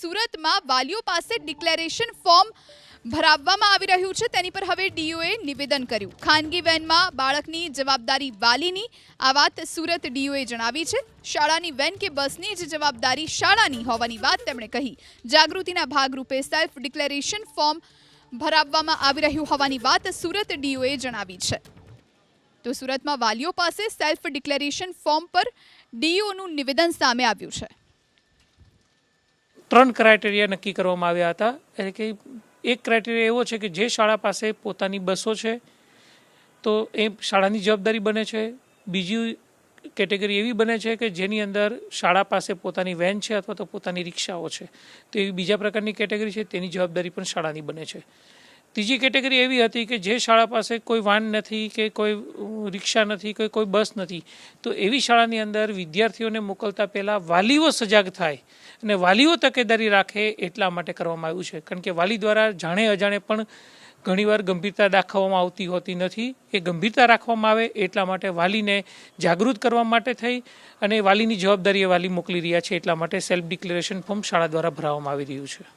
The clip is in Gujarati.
સુરતમાં વાલીઓ પાસે ડિક્લેરેશન ફોર્મ ભરાવવામાં આવી રહ્યું છે. તેની પર હવે ડીઓએ નિવેદન કર્યું. ખાનગી વેનમાં બાળકની જવાબદારી વાલીની, આ વાત સુરત ડીઓએ જણાવી છે. શાળાની વેન કે બસની જ જવાબદારી શાળાની હોવાની વાત તેમણે કહી. જાગૃતિના ભાગરૂપે સેલ્ફ ડિક્લેરેશન ફોર્મ ભરાવવામાં આવી રહ્યું હોવાની વાત સુરત ડીઓએ જણાવી છે. તો સુરતમાં વાલીઓ પાસે સેલ્ફ ડિક્લેરેશન ફોર્મ પર ડીઓનું નિવેદન સામે આવ્યું છે. ત્રણ ક્રાઇટેરિયા નક્કી કરવામાં આવ્યા હતા. એટલે કે એક ક્રાઇટેરિયા એવો છે કે જે શાળા પાસે પોતાની બસો છે, તો એ શાળાની જવાબદારી બને છે. બીજી કેટેગરી એવી બને છે કે જેની અંદર શાળા પાસે પોતાની વેન છે અથવા તો પોતાની રિક્ષાઓ છે. તો એવી બીજા પ્રકારની કેટેગરી છે, તેની જવાબદારી પણ શાળાની બને છે. ત્રીજી કેટેગરી એવી હતી કે જે શાળા પાસે કોઈ વાન નથી કે કોઈ રિક્ષા નથી, કોઈ કોઈ બસ નથી. તો એવી શાળાની અંદર વિદ્યાર્થીઓને મોકલતા પહેલાં વાલીઓ સજાગ થાય અને વાલીઓ તકેદારી રાખે એટલા માટે કરવામાં આવ્યું છે. કારણ કે વાલી દ્વારા જાણે અજાણે પણ ઘણીવાર ગંભીરતા દાખવવામાં આવતી હોતી નથી. એ ગંભીરતા રાખવામાં આવે એટલા માટે વાલીને જાગૃત કરવા માટે થઈ અને વાલીની જવાબદારી એ વાલી મોકલી રહ્યા છે એટલા માટે સેલ્ફ ડિક્લેરેશન ફોર્મ શાળા દ્વારા ભરાવવામાં આવી રહ્યું છે.